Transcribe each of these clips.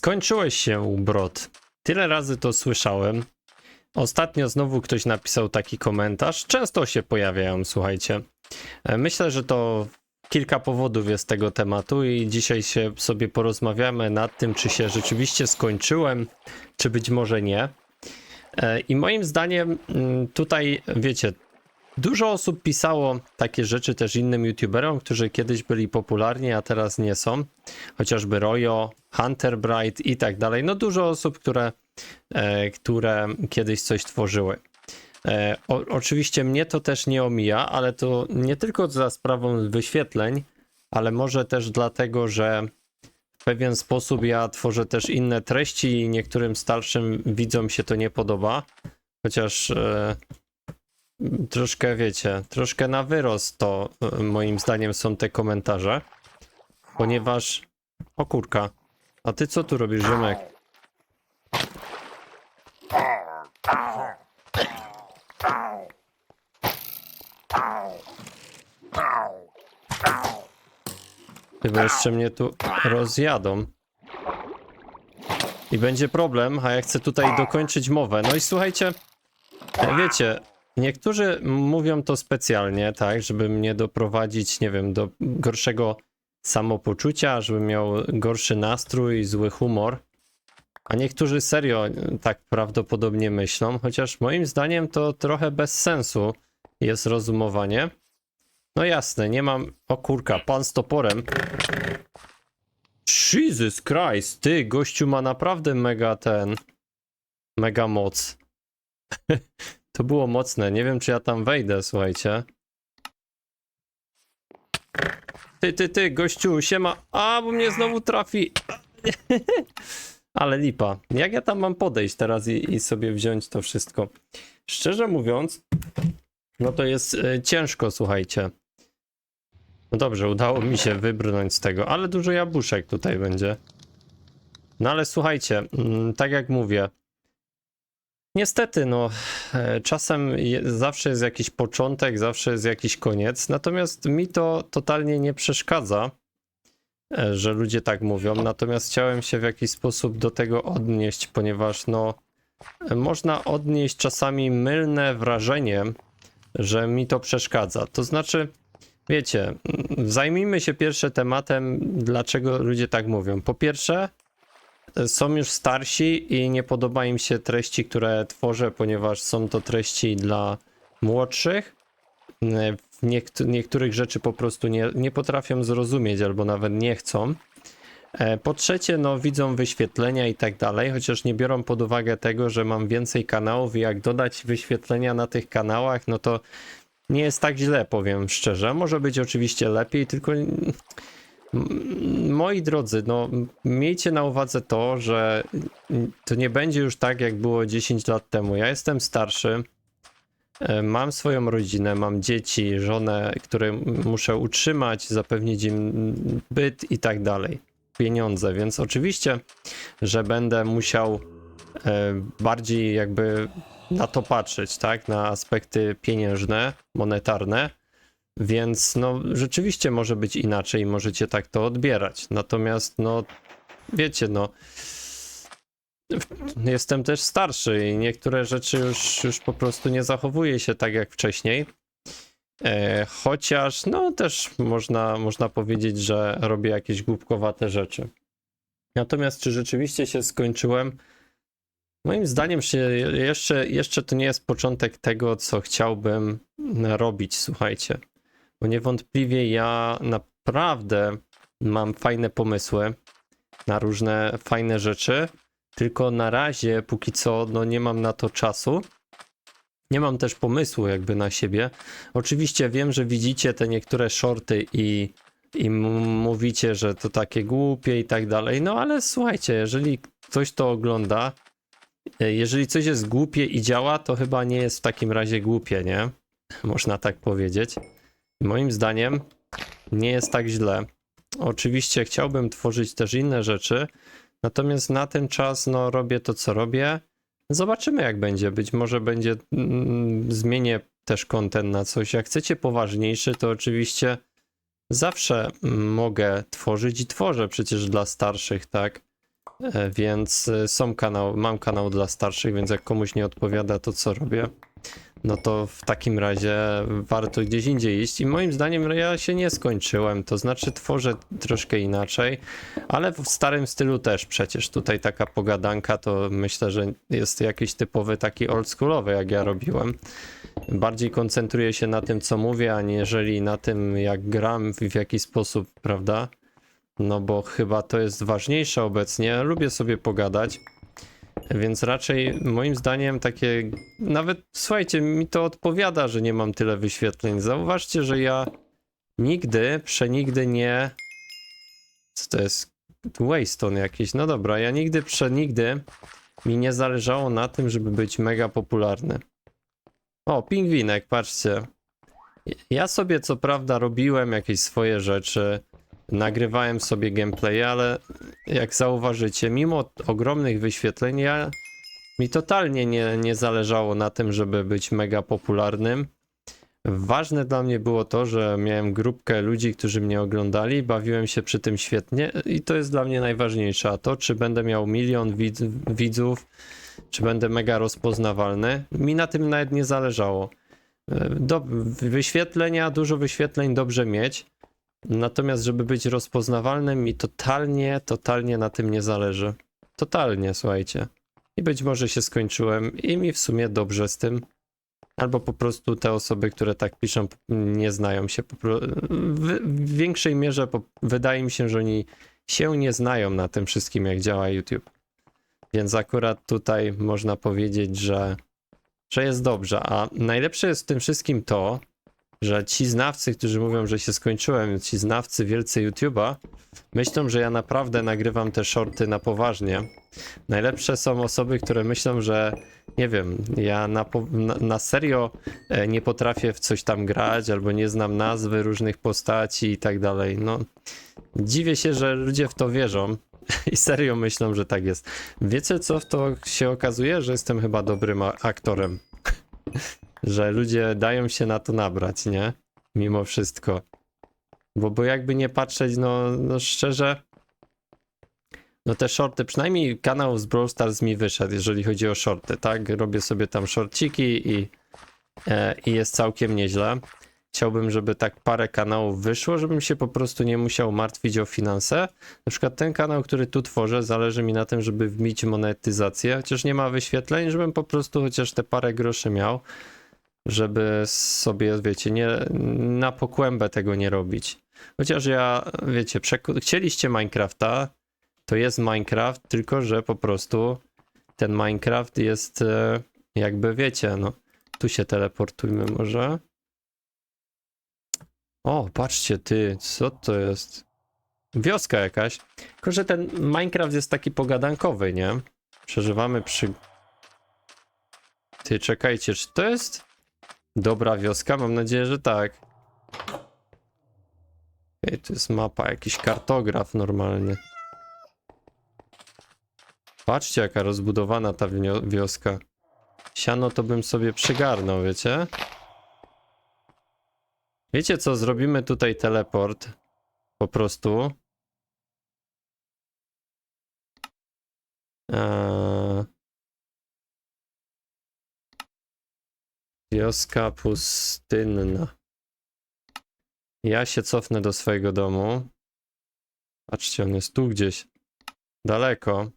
Skończyłeś się, Brod. Tyle razy to słyszałem. Ostatnio znowu ktoś napisał taki komentarz. Często się pojawiają, słuchajcie. E, Myślę, że to kilka powodów jest tego tematu i dzisiaj się sobie porozmawiamy nad tym, czy się rzeczywiście skończyłem, czy być może nie. E, I moim zdaniem mm, tutaj, wiecie, dużo osób pisało takie rzeczy też innym youtuberom, którzy kiedyś byli popularni, a teraz nie są. Chociażby Royo, Hunter Bright i tak dalej. No dużo osób, które, e, które kiedyś coś tworzyły. E, o, oczywiście mnie to też nie omija, ale to nie tylko za sprawą wyświetleń, ale może też dlatego, że w pewien sposób ja tworzę też inne treści i niektórym starszym widzom się to nie podoba. Chociaż e, troszkę wiecie, troszkę na wyrost to e, moim zdaniem są te komentarze. Ponieważ. O kurka. A ty co tu robisz, ziomek? Chyba jeszcze mnie tu rozjadą. I będzie problem, a ja chcę tutaj dokończyć mowę. No i słuchajcie, wiecie, niektórzy mówią to specjalnie, tak, żeby mnie doprowadzić, nie wiem, do gorszego samopoczucia, żebym miał gorszy nastrój, zły humor. A niektórzy serio tak prawdopodobnie myślą, chociaż moim zdaniem to trochę bez sensu jest rozumowanie. No jasne, nie mam. O kurka, pan z toporem. Jesus Christ, ty, gościu ma naprawdę mega ten. Mega moc. to było mocne. Nie wiem, czy ja tam wejdę, słuchajcie. Ty, ty, ty, gościu, siema. A, bo mnie znowu trafi. Ale lipa. Jak ja tam mam podejść teraz i, i sobie wziąć to wszystko? Szczerze mówiąc, no to jest e, ciężko, słuchajcie. No dobrze, udało mi się wybrnąć z tego, ale dużo jabłuszek tutaj będzie. No ale słuchajcie, mm, tak jak mówię, niestety, no, e, czasem je, zawsze jest jakiś początek, zawsze jest jakiś koniec, natomiast mi to totalnie nie przeszkadza, e, że ludzie tak mówią, natomiast chciałem się w jakiś sposób do tego odnieść, ponieważ no, e, można odnieść czasami mylne wrażenie, że mi to przeszkadza. To znaczy, wiecie, zajmijmy się pierwsze tematem, dlaczego ludzie tak mówią. Po pierwsze, są już starsi i nie podoba im się treści, które tworzę, ponieważ są to treści dla młodszych. E, w Niekt niektórych rzeczy po prostu nie, nie potrafią zrozumieć albo nawet nie chcą. E, Po trzecie, no widzą wyświetlenia i tak dalej, chociaż nie biorą pod uwagę tego, że mam więcej kanałów i jak dodać wyświetlenia na tych kanałach, no to nie jest tak źle, powiem szczerze. Może być oczywiście lepiej, tylko moi drodzy, no miejcie na uwadze to, że to nie będzie już tak, jak było 10 lat temu. Ja jestem starszy, e, mam swoją rodzinę, mam dzieci, żonę, które muszę utrzymać, zapewnić im byt i tak dalej, pieniądze, więc oczywiście, że będę musiał e, bardziej jakby na to patrzeć, tak, na aspekty pieniężne, monetarne, więc no rzeczywiście może być inaczej, możecie tak to odbierać. Natomiast no wiecie, no jestem też starszy i niektóre rzeczy już, już po prostu nie zachowuje się tak jak wcześniej. E, chociaż no też można, można powiedzieć, że robię jakieś głupkowate rzeczy. Natomiast czy rzeczywiście się skończyłem? Moim zdaniem się jeszcze, jeszcze to nie jest początek tego, co chciałbym robić, słuchajcie. Bo niewątpliwie ja naprawdę mam fajne pomysły na różne fajne rzeczy, tylko na razie, póki co, no nie mam na to czasu. Nie mam też pomysłu jakby na siebie. Oczywiście wiem, że widzicie te niektóre shorty i, i mówicie, że to takie głupie i tak dalej. No ale słuchajcie, jeżeli ktoś to ogląda, e, jeżeli coś jest głupie i działa, to chyba nie jest w takim razie głupie, nie? Można tak powiedzieć. Moim zdaniem nie jest tak źle. Oczywiście chciałbym tworzyć też inne rzeczy, natomiast na ten czas no, robię to, co robię. Zobaczymy, jak będzie. Być może będzie. Mm, zmienię też kontent na coś. Jak chcecie poważniejszy, to oczywiście zawsze mogę tworzyć i tworzę przecież dla starszych, tak? E, Więc e, są kanał, mam kanał dla starszych, więc jak komuś nie odpowiada to co robię, no to w takim razie warto gdzieś indziej iść. I moim zdaniem ja się nie skończyłem, to znaczy tworzę troszkę inaczej, ale w starym stylu też przecież tutaj taka pogadanka to myślę, że jest jakiś typowy taki oldschoolowy jak ja robiłem. Bardziej koncentruję się na tym co mówię, aniżeli na tym jak gram, w jaki sposób, prawda? No bo chyba to jest ważniejsze obecnie. Lubię sobie pogadać. Więc raczej moim zdaniem takie. Nawet słuchajcie, mi to odpowiada, że nie mam tyle wyświetleń. Zauważcie, że ja nigdy, przenigdy nie. Co to jest? Waystone jakiś. No dobra, ja nigdy, przenigdy mi nie zależało na tym, żeby być mega popularny. O, pingwinek, patrzcie. Ja sobie co prawda robiłem jakieś swoje rzeczy, nagrywałem sobie gameplay, ale jak zauważycie, mimo ogromnych wyświetleń, ja mi totalnie nie, nie zależało na tym, żeby być mega popularnym. Ważne dla mnie było to, że miałem grupkę ludzi, którzy mnie oglądali, bawiłem się przy tym świetnie i to jest dla mnie najważniejsze. A to, czy będę miał milion widz- widzów, czy będę mega rozpoznawalny, mi na tym nawet nie zależało. E, Do, wyświetlenia, dużo wyświetleń dobrze mieć, natomiast żeby być rozpoznawalnym mi totalnie, totalnie na tym nie zależy. Totalnie, słuchajcie. I być może się skończyłem i mi w sumie dobrze z tym. Albo po prostu te osoby, które tak piszą, nie znają się. W, większej mierze wydaje mi się, że oni się nie znają na tym wszystkim, jak działa YouTube. Więc akurat tutaj można powiedzieć, że, że jest dobrze. A najlepsze jest w tym wszystkim to, że ci znawcy, którzy mówią, że się skończyłem, ci znawcy wielcy YouTube'a, myślą, że ja naprawdę nagrywam te shorty na poważnie. Najlepsze są osoby, które myślą, że nie wiem, ja na, na, na serio e, nie potrafię w coś tam grać, albo nie znam nazwy różnych postaci i tak dalej. No, dziwię się, że ludzie w to wierzą i serio myślą, że tak jest. Wiecie co, to się okazuje, że jestem chyba dobrym aktorem. że ludzie dają się na to nabrać, nie? Mimo wszystko. Bo, bo jakby nie patrzeć, no, no szczerze, no te shorty, przynajmniej kanał z Brawl Stars mi wyszedł, jeżeli chodzi o shorty, tak? Robię sobie tam shortciki i, e, i jest całkiem nieźle. Chciałbym, żeby tak parę kanałów wyszło, żebym się po prostu nie musiał martwić o finanse. Na przykład ten kanał, który tu tworzę, zależy mi na tym, żeby wbić monetyzację, chociaż nie ma wyświetleń, żebym po prostu chociaż te parę groszy miał, żeby sobie, wiecie, nie, na pokłębę tego nie robić. Chociaż ja, wiecie, chcieliście Minecrafta, to jest Minecraft, tylko że po prostu ten Minecraft jest e, jakby, wiecie, no, tu się teleportujmy może. O, patrzcie ty, co to jest? Wioska jakaś. Tylko, że ten Minecraft jest taki pogadankowy, nie? Przeżywamy przy... Ty, czekajcie, czy to jest dobra wioska? Mam nadzieję, że tak. Ej, to jest mapa, jakiś kartograf normalny. Patrzcie, jaka rozbudowana ta wioska. Siano to bym sobie przygarnął, wiecie? Wiecie co, zrobimy tutaj teleport. Po prostu. Eee... Wioska pustynna. Ja się cofnę do swojego domu. Patrzcie, on jest tu gdzieś. Daleko.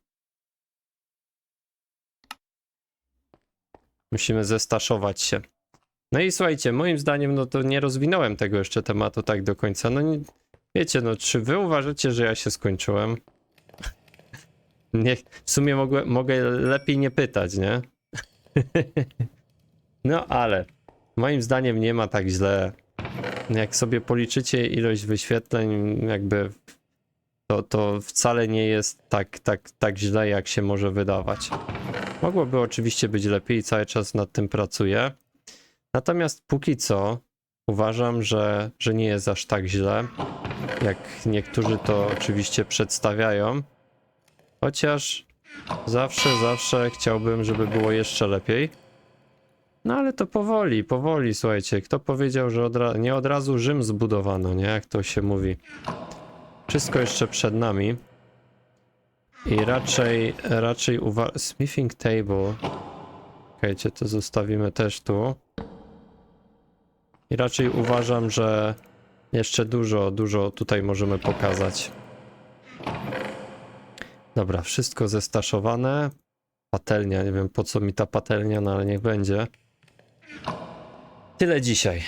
Musimy zestaszować się. No i słuchajcie, moim zdaniem, no to nie rozwinąłem tego jeszcze tematu tak do końca. No nie, wiecie, no czy wy uważacie, że ja się skończyłem? Nie, w sumie mogę, mogę lepiej nie pytać, nie? no ale moim zdaniem nie ma tak źle. Jak sobie policzycie ilość wyświetleń, jakby to, to wcale nie jest tak, tak, tak źle, jak się może wydawać. Mogłoby oczywiście być lepiej cały czas nad tym pracuję. Natomiast póki co uważam, że, że nie jest aż tak źle, jak niektórzy to oczywiście przedstawiają. Chociaż zawsze, zawsze chciałbym, żeby było jeszcze lepiej. No ale to powoli, powoli, słuchajcie. Kto powiedział, że od nie od razu Rzym zbudowano, nie? Jak to się mówi. Wszystko jeszcze przed nami. I raczej, raczej uwa... Smithing table. Okejcie, to zostawimy też tu. I raczej uważam, że jeszcze dużo, dużo tutaj możemy pokazać. Dobra, wszystko zestaszowane. Patelnia, nie wiem po co mi ta patelnia, no ale niech będzie. Tyle dzisiaj.